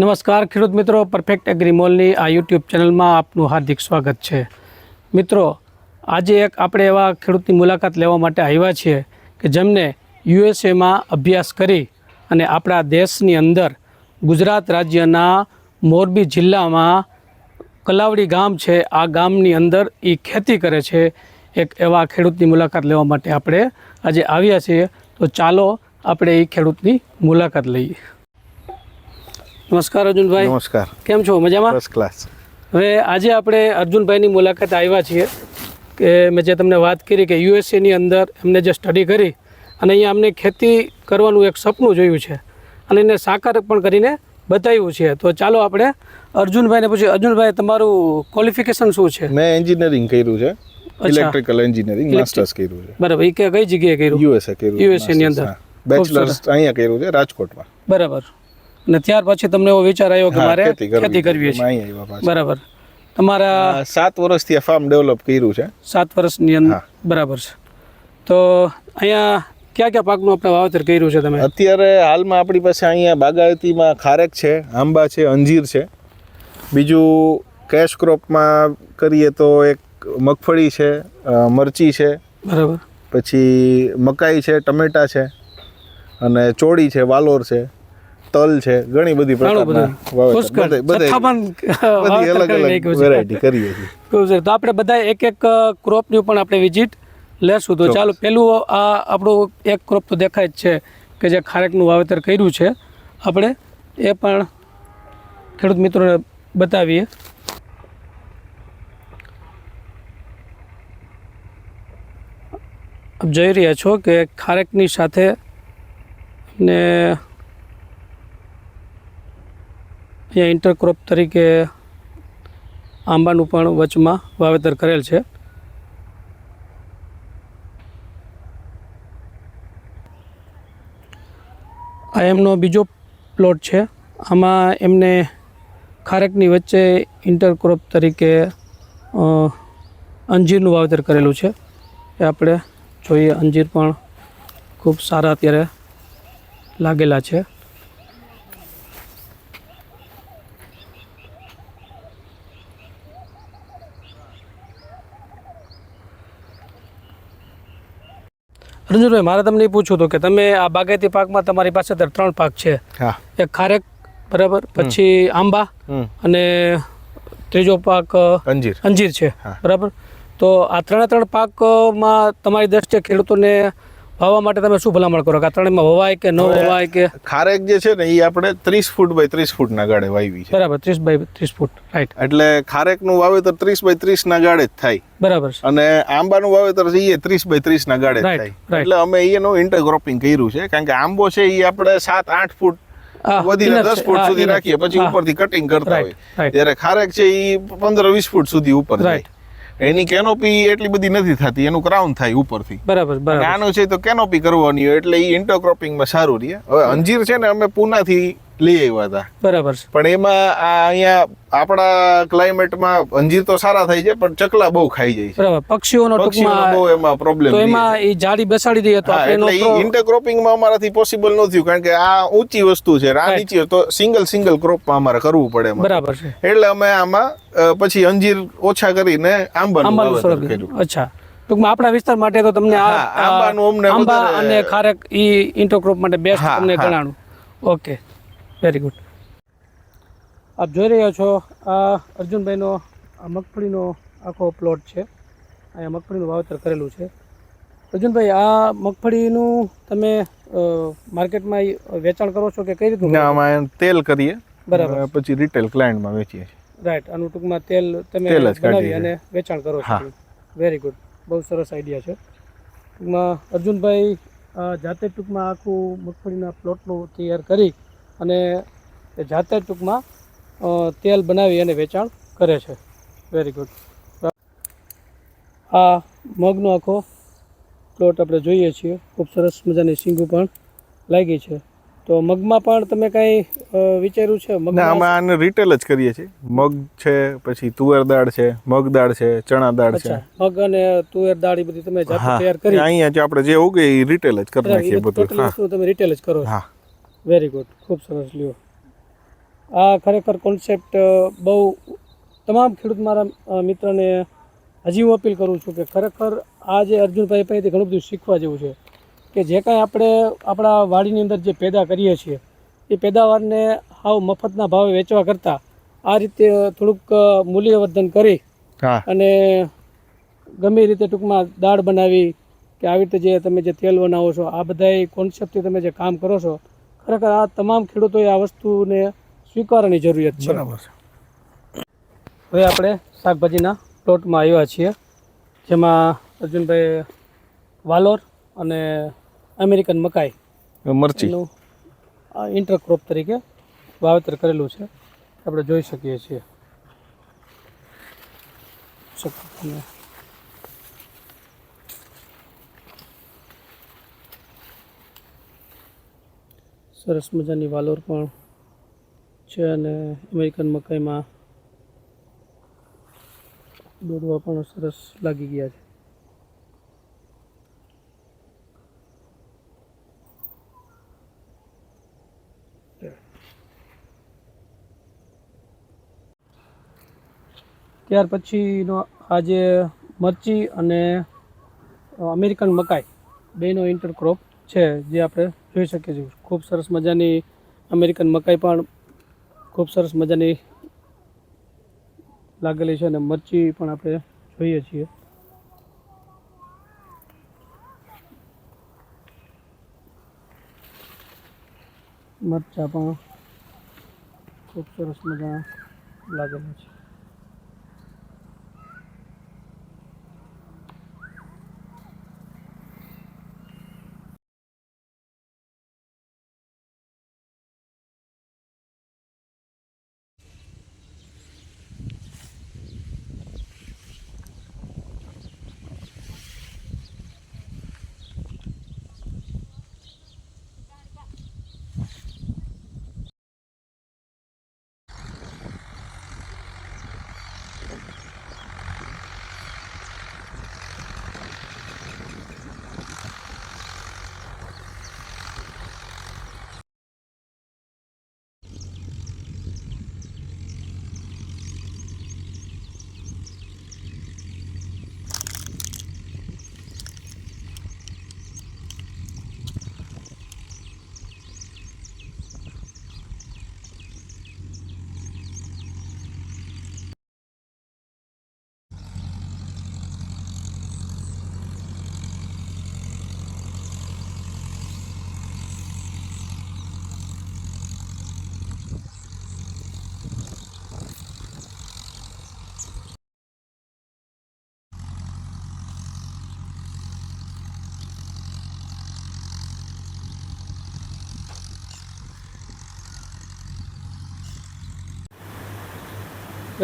નમસ્કાર, ખેડૂત મિત્રો. પરફેક્ટ એગ્રીમોલની આ યુટ્યુબ ચેનલમાં આપનું હાર્દિક સ્વાગત છે. મિત્રો, આજે એક આપણે એવા ખેડૂતની મુલાકાત લેવા માટે આવ્યા છીએ કે જેમને યુએસએમાં અભ્યાસ કરી અને આપણા દેશની અંદર ગુજરાત રાજ્યના મોરબી જિલ્લામાં કલાવડી ગામ છે, આ ગામની અંદર એ ખેતી કરે છે. એક એવા ખેડૂતની મુલાકાત લેવા માટે આપણે આજે આવ્યા છીએ. તો ચાલો આપણે એ ખેડૂતની મુલાકાત લઈએ. નમસ્કાર અર્જુનભાઈ. નમસ્કાર. કેમ છો? મજામાં? ફર્સ્ટ ક્લાસ હવે આજે આપણે અર્જુનભાઈની મુલાકાત આવ્યા છીએ કે મેં જે તમને વાત કરી કે યુએસએની અંદર એમને જે સ્ટડી કરી અને અહીંયા અમને ખેતી કરવાનું એક સપનું જોયું છે અને એને સાકાર પણ કરીને બતાવ્યું છે. તો ચાલો આપણે અર્જુનભાઈને પૂછીએ. અર્જુનભાઈ તમારું ક્વોલિફિકેશન શું છે? મેં એન્જિનિયરિંગ કર્યું છે. ઇલેક્ટ્રિકલ એન્જિનિયરિંગ માસ્ટર્સ કર્યું છે. બરાબર. એ કઈ જગ્યાએ કર્યું? યુએસએ કર્યું USA ની અંદર. બેચલર્સ અહીંયા કર્યું છે રાજકોટમાં. બરાબર. અને ત્યાર પછી તમને એવો વિચાર આવ્યો કે મારે ખેતી કરવી છે. બરાબર. તમારા સાત વર્ષથી આ ફાર્મ ડેવલપ કર્યું છે. સાત વર્ષની અંદર બરાબર છે. તો અહીંયા ક્યાં ક્યાં પાકનું આપણે વાવેતર કર્યું છે તમે? અત્યારે હાલમાં આપણી પાસે અહીંયા બાગાયતીમાં ખારેક છે આંબા છે અંજીર છે. બીજું કેશ ક્રોપમાં કરીએ તો એક મગફળી છે મરચી છે. બરાબર. પછી મકાઈ છે ટમેટા છે. અને ચોળી છે વાલોર છે. તલ છે ઘણી બધી પ્રકારના બધું. અલગ અલગ વેરાયટી કરીએ છીએ. તો આપણે બધા એક એક ક્રોપની પણ આપણે વિઝિટ લેશું. તો ચાલો પેલું આ આપણું એક ક્રોપ તો દેખાય જ છે કે જે ખારેકનું વાવેતર કર્યું છે. આપણે એ પણ ખેડૂત મિત્રોને બતાવીએ. આપ જોઈ રહ્યા છો કે ખારેકની સાથે ને અહીંયા ઇન્ટરક્રોપ તરીકે આંબાનું પણ વચમાં વાવેતર કરેલ છે. આ એમનો બીજો પ્લોટ છે. આમાં એમને ખારેકની વચ્ચે ઇન્ટરક્રોપ તરીકે અંજીરનું વાવેતર કરેલું છે. એ આપણે જોઈએ, અંજીર પણ ખૂબ સારા અત્યારે લાગેલા છે. રંજનભાઈ મારે તમને એ પૂછવું હતું કે તમે આ બાગાયતી પાકમાં તમારી પાસે અત્યારે ત્રણ પાક છે. એક ખારેક બરાબર? પછી આંબા અને ત્રીજો પાક અંજીર. અંજીર છે. બરાબર? તો આ ત્રણે ત્રણ પાકમાં તમારી દ્રષ્ટિએ ખેડૂતોને વાવવા માટે તમે શું ભલામણ કરો? કે ત્રણેયમાં વવાય કે ન વવાય કે? ખારેક જે છે ને એ આપણે ત્રીસ ફૂટ બાય ત્રીસ ફૂટના ગાળે વાવી છે. બરાબર ત્રીસ બાય ત્રીસ ફૂટ રાઈટ એટલે ખારેકનું વાવેતર ત્રીસ બાય ત્રીસના ગાળે જ થાય. બરાબર અને આંબાનું વાવેતર છે એ ત્રીસ બાય ત્રીસના ગાળે થાય. એટલે અમે એનું ઇન્ટરક્રોપિંગ કર્યું છે કારણ કે આંબો છે એ આપણે સાત આઠ ફૂટ વધીને દસ ફૂટ સુધી રાખીએ પછી. ઉપરથી કટિંગ કરતા હોય. ત્યારે ખારેક છે એ પંદર વીસ ફૂટ સુધી ઉપર. જાય. એની કેનોપી એટલી બધી નથી થતી એનું ક્રાઉન થાય ઉપરથી. બરાબર બરાબર. આનું છે તો કેનોપી કરવાની હોય એટલે એ ઇન્ટરક્રોપિંગમાં સારું રહે. હવે અંજીર છે ને અમે પૂનાથી લઈ આવ્યા હતા. બરાબર છે. પણ એમાં આ અહીંયા આપણા ક્લાઇમેટમાં અંજીર તો સારા થાય છે પણ ચકલા બહુ ખાઈ જાય છે. બરાબર. પક્ષીઓનો ટૂંકમાં બહુ એમાં પ્રોબ્લેમ તો એમાં એ જાળી બેસાડી દઈએ તો આપણે એટલે એનો ઇન્ટરક્રોપિંગમાં અમારાથી પોસિબલ ન થયું કારણ કે આ ઊંચી વસ્તુ છે આ નીચી તો સિંગલ સિંગલ ક્રોપમાં અમારે કરવું પડે બરાબર છે. એટલે અમે આમાં પછી અંજીર ઓછા કરીને આંબાનું વાવેતર કર્યું. અચ્છા. ટૂંકમાં આપણા વિસ્તાર માટે તો તમને આ આંબા અને ખારેક ઈ ઇન્ટરક્રોપ માટે બેસ્ટ તમને. ગણાણું ઓકે વેરી ગુડ આપ જોઈ રહ્યા છો આ અર્જુનભાઈનો આ મગફળીનો આખો પ્લોટ છે. અહીંયા મગફળીનું વાવેતર કરેલું છે. અર્જુનભાઈ આ મગફળીનું તમે માર્કેટમાં વેચાણ કરો છો કે કઈ રીતનું? ને આમાં તેલ કરીએ. બરાબર. પછી રિટેલ ક્લાયન્ટમાં વેચીએ છીએ. રાઈટ આનું ટૂંકમાં તેલ તમે બનાવી અને વેચાણ કરો છો વેરી ગુડ બહુ સરસ આઈડિયા છે. ટૂંકમાં અર્જુનભાઈ જાતે ટૂંકમાં આખું મગફળીના પ્લોટનું તૈયાર કરી અને જાતે ટૂંકમાં તેલ બનાવી અને વેચાણ કરે છે. વેરી ગુડ આ મગનો આખો પ્લોટ આપણે જોઈએ છીએ. ખૂબ સરસ મજાની સિંગું પણ લાગી છે. તો મગમાં પણ તમે કાંઈ વિચાર્યું છે? મગ અમે આને રિટેલ જ કરીએ છીએ. મગ છે પછી તુવેર દાળ છે મગ દાળ છે ચણા દાળ છે. મગ અને તુવેર દાળ બધી તમે જાતે તૈયાર કરી. અહીંયા જે આપણે જે ઉગે એ રિટેલ જ કરી નાખીએ બધું તમે રિટેલ જ કરો હા. વેરી ગુડ ખૂબ સરસ લ્યો. આ ખરેખર કોન્સેપ્ટ બહુ તમામ ખેડૂત મારા મિત્રને હજી હું અપીલ કરું છું કે ખરેખર આ જે અર્જુનભાઈ પાસેથી ઘણું બધું શીખવા જેવું છે કે જે કાંઈ આપણે આપણા વાડીની અંદર જે પેદા કરીએ છીએ એ પેદાવારને હાવ મફતના ભાવે વેચવા કરતાં આ રીતે થોડુંક મૂલ્યવર્ધન કરી અને ગમે રીતે ટૂંકમાં દાળ બનાવી કે આવી રીતે જે તમે જે તેલ બનાવો છો આ બધા કોન્સેપ્ટથી તમે જે કામ કરો છો ખરેખર આ તમામ ખેડૂતોએ આ વસ્તુને સ્વીકારવાની જરૂરિયાત છે. બરાબર હવે આપણે શાકભાજીના પ્લોટમાં આવ્યા છીએ જેમાં અર્જુનભાઈ વાલોર અને અમેરિકન મકાઈ મરચી. ઇન્ટરક્રોપ તરીકે વાવેતર કરેલું છે. આપણે જોઈ શકીએ છીએ. શકો સરસ મજાની વાલોર પણ છે અને અમેરિકન મકાઈમાં દોડવા પણ સરસ લાગી ગયા છે. ત્યાર પછીનો આજે મરચી અને અમેરિકન મકાઈ, બેનો ઇન્ટરક્રોપ છે, જે આપણે જોઈ શકીએ છીએ. ખૂબ સરસ મજાની અમેરિકન મકાઈ પણ ખૂબ સરસ મજાની લાગેલી છે અને મરચી પણ આપણે જોઈએ છીએ. મરચાં પણ ખૂબ સરસ મજા લાગેલા છે.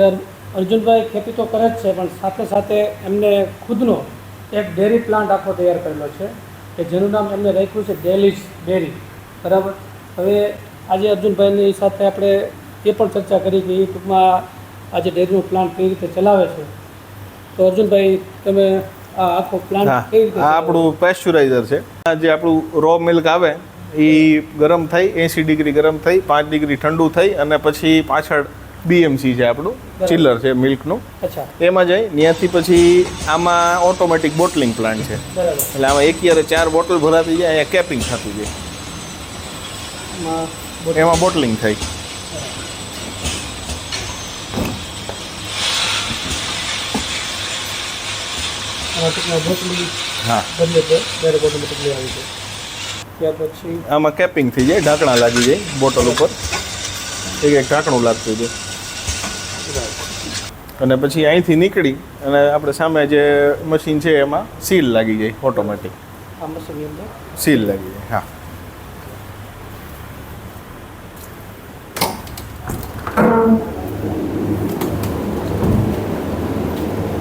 અર્જુનભાઈ ખેતી તો કરે જ છે પણ સાથે સાથે એમને ખુદનો એક ડેરી પ્લાન્ટ આખો તૈયાર કરેલો છે કે જેનું નામ એમને રાખ્યું છે ડેલીઝ ડેરી. બરાબર? હવે આજે અર્જુનભાઈની સાથે આપણે એ પણ ચર્ચા કરી કે એ ટૂંકમાં આજે ડેરીનો પ્લાન્ટ કઈ રીતે ચલાવે છે. તો અર્જુનભાઈ તમે આ આખો પ્લાન્ટ કઈ રીતે આપણું પેસ્ચ્યુરાઇઝર છે. આ જે આપણું રો મિલ્ક આવે એ ગરમ થઈ એંસી ડિગ્રી ગરમ થઈ પાંચ ડિગ્રી ઠંડુ થઈ અને પછી પાછળ બીએમસી છે આપણું ચિલ્લર છે મિલ્કનું એમાં જાય ત્યાંથી પછી આમાં ઓટોમેટિક બોટલિંગ પ્લાન્ટ છે. એટલે આમાં એક યારે ચાર બોટલ ભરાતી જાય અહીંયા કેપિંગ થતું જાય. એમાં બોટલિંગ થાય. આમાં કેપિંગ થઈ જાય ઢાંકણા લાગી જાય બોટલ ઉપર. એક એક ઢાંકણું લાગતું છે અને પછી અહીંથી નીકળી અને આપણે સામે જે મશીન છે એમાં સીલ લાગી જાય ઓટોમેટિક સીલ લાગી જાય હા.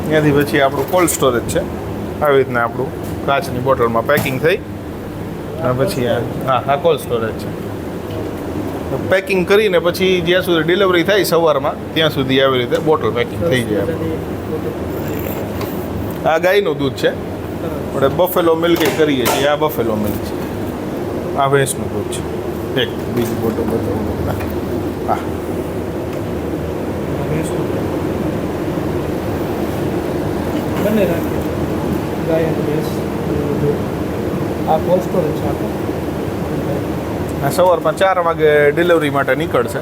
ત્યાંથી પછી આપણું કોલ્ડ સ્ટોરેજ છે. આવી રીતના આપણું કાચની બોટલમાં પેકિંગ થઈ. અને પછી હા હા આ કોલ્ડ સ્ટોરેજ છે. પેકિંગ કરીને પછી જ્યાં સુધી ડિલિવરી થાય સવારમાં, ત્યાં સુધી આવી રીતે બોટલ પેકિંગ થઈ જાય આ ગાયનું દૂધ છે. આપણે બફેલો મિલ્ક કરીએ છીએ. આ બફેલો મિલ્ક છે. આ ભેંસનું દૂધ છે. એક, બીજી બોટલ બધો હા બંને આ કોલ્ડ સ્ટોરેજ છે આપણો સવારમાં ચાર વાગે ડિલિવરી માટે નીકળશે.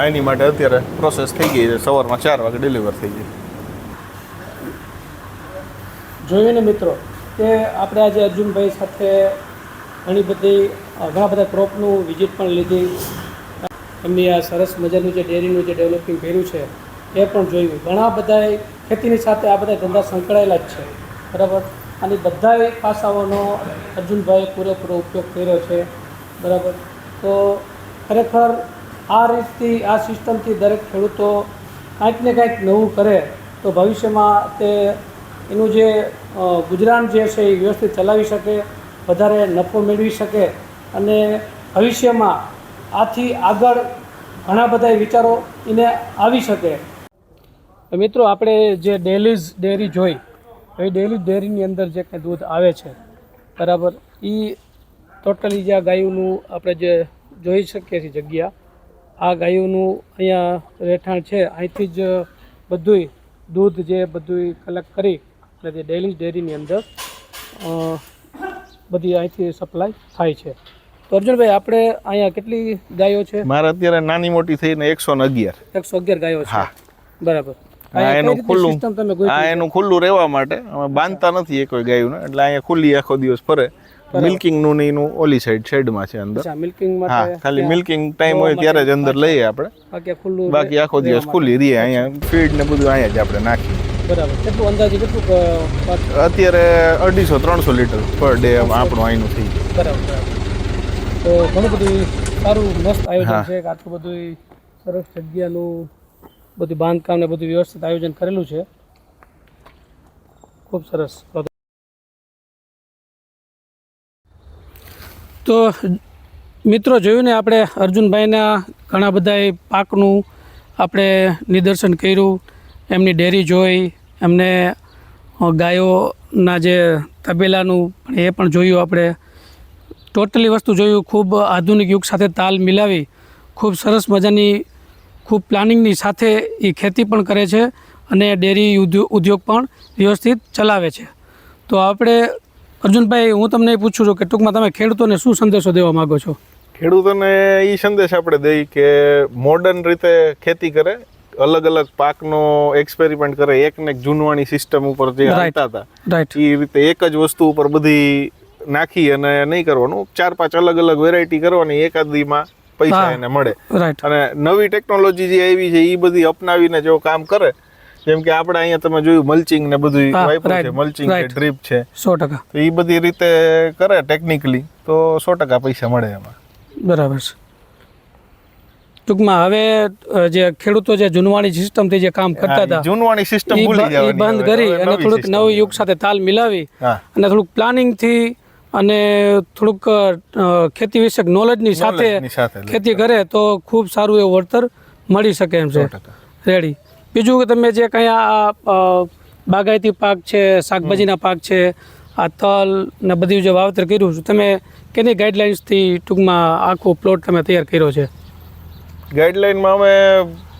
એની માટે અત્યારે પ્રોસેસ થઈ ગઈ છે. સવારમાં ચાર વાગે ડિલિવર થઈ ગઈ. જોયું ને મિત્રો કે આપણે આજે અર્જુનભાઈ સાથે ઘણી બધી ઘણા બધા ક્રોપનું વિઝિટ પણ લીધી. એમની આ સરસ મજાનું જે ડેરીનું જે ડેવલપિંગ કર્યું છે, એ પણ જોયું. ઘણા બધા ખેતીની સાથે આ બધા ધંધા સંકળાયેલા જ છે. બરાબર? અને બધા પાસાઓનો અર્જુનભાઈએ પૂરેપૂરો ઉપયોગ કર્યો છે. બરાબર? તો ખરેખર આ રીતથી, આ સિસ્ટમથી દરેક ખેડૂતો કાંઈક ને કાંઈક નવું કરે, તો ભવિષ્યમાં તે એનું જે ગુજરાન જે છે એ વ્યવસ્થિત ચલાવી શકે, વધારે નફો મેળવી શકે અને ભવિષ્યમાં આથી આગળ ઘણા બધા વિચારો એને આવી શકે. મિત્રો, આપણે જે ડેલીઝ ડેરી જોઈ એ ડેલી ડેરીની અંદર જે કંઈ દૂધ આવે છે, બરાબર? એ ટોટલી જે આ ગાયોનું આપણે જે જોઈ શકીએ છીએ જગ્યા આ ગાયોનું અહીંયા રહેઠાણ છે. અહીંથી જ બધુંય દૂધ જે બધુંય કલેક્ટ કરી અને જે ડેલી ડેરીની અંદર બધી અહીંથી સપ્લાય થાય છે. તો અર્જુનભાઈ આપણે અહીંયા કેટલી ગાયો છે? મારે અત્યારે નાની મોટી થઈને એકસો ને અગિયાર. એકસો અગિયાર ગાયો છે? બરાબર. એનું ખુલ્લું તમે આ એનું ખુલ્લું રહેવા માટે અમે બાંધતા નથી એ કોઈ ગાયું એટલે અહીંયા ખુલ્લી આખો દિવસ ફરે. મિલ્કિંગનું ને એનું ઓલી સાઈડ શેડમાં છે અંદર. મિલ્કિંગ હા માટે ખાલી મિલ્કિંગ ટાઈમ હોય ત્યારે જ અંદર લઈએ આપણે. ખુલ્લું બાકી આખો દિવસ ખુલ્લી રહીએ અહીંયા ફીડ ને બધું અહીંયા જ આપણે નાખીએ. બરાબર. કેટલું અંદાજે કેટલું અત્યારે અઢીસો ત્રણસો લીટર પર ડે આપણું અહીંનું થઈ જાય બરાબર તો ઘણું બધું સારું મસ્ત આયોજન છે આટલું બધું સરસ જગ્યાનું બધું બાંધકામ ને બધું વ્યવસ્થિત આયોજન કરેલું છે. ખૂબ સરસ. તો મિત્રો, જોયું ને આપણે અર્જુનભાઈના ઘણા બધા પાકનું આપણે નિદર્શન કર્યું, એમની ડેરી જોઈ, એમને ગાયોના જે તબેલાનું પણ એ પણ જોયું આપણે. ટોટલી વસ્તુ જોયું, ખૂબ આધુનિક યુગ સાથે તાલ મિલાવી, ખૂબ સરસ મજાની, ખૂબ પ્લાનિંગની સાથે એ ખેતી પણ કરે છે અને ડેરી ઉદ્યો- ઉદ્યોગ પણ વ્યવસ્થિત ચલાવે છે. તો આપણે અર્જુનભાઈ હું તમને એ પૂછું છું કે ટૂંકમાં તમે ખેડૂતોને શું સંદેશો દેવા માગો છો? ખેડૂતોને એ સંદેશ આપણે દઈ કે મોડર્ન રીતે ખેતી કરે અલગ અલગ પાકનો એક્સપેરિમેન્ટ કરે એક ને એક જૂનવાણી સિસ્ટમ ઉપર જે. હાલતા હતા એ રીતે એક જ વસ્તુ ઉપર બધી નાખી અને નહીં કરવાનું. ચાર પાંચ અલગ અલગ વેરાયટી કરવાની એકાદીમાં પૈસા એને મળે. અને નવી ટેકનોલોજી જે આવી છે એ બધી અપનાવીને જો કામ કરે જેમ કે આપણે અહીંયા તમે જોયું મલ્ચિંગ ને બધું વાપર્યું છે. મલ્ચિંગ છે ડ્રીપ છે. સો ટકા. તો એ બધી રીતે કરે ટેકનિકલી તો સો ટકા પૈસા મળે એમાં. બરાબર છે. ટૂંકમાં હવે જે ખેડૂતો જે જૂનવાણી સિસ્ટમથી જે કામ કરતા હતા જૂનવાણી સિસ્ટમ ભૂલી બંધ કરી અને થોડુંક નવી યુગ સાથે તાલ મિલાવી અને થોડુંક પ્લાનિંગથી અને થોડુંક ખેતી વિષયક નોલેજની સાથે ખેતી કરે તો ખૂબ સારું એવું વળતર મળી શકે એમ છે. રેડી બીજું કે તમે જે કંઈ આ બાગાયતી પાક છે, શાકભાજીના પાક છે, આ તલ ને બધું જે વાવેતર કર્યું છે, તમે કેની ગાઈડલાઇન્સથી ટૂંકમાં આખો પ્લોટ તમે તૈયાર કર્યો છે? ગાઈડલાઇનમાં અમે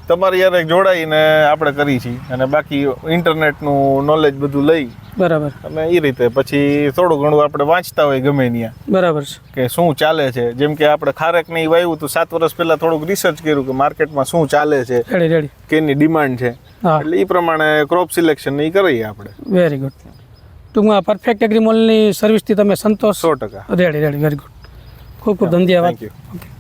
તમારી યારે જોડાઈને આપણે કરી છીએ અને બાકી ઇન્ટરનેટનું નોલેજ બધું લઈ. બરાબર. અને એ રીતે પછી થોડું ઘણું આપણે વાંચતા હોય ગમે ત્યાં. બરાબર છે. કે શું ચાલે છે? જેમ કે આપણે ખારેક નહીં વાયું વાવ્યું તો સાત વર્ષ પહેલા થોડુંક રિસર્ચ કર્યું કે માર્કેટમાં શું ચાલે છે કેની ડિમાન્ડ છે. એટલે એ પ્રમાણે ક્રોપ સિલેક્શન એ કરીએ આપણે. વેરી ગુડ ટૂંકમાં પરફેક્ટ એગ્રીમોલની સર્વિસથી તમે સંતોષ. સો ટકા. રેડી રેડી વેરી ગુડ ખૂબ ખૂબ ધન્યવાદ. Thank you okay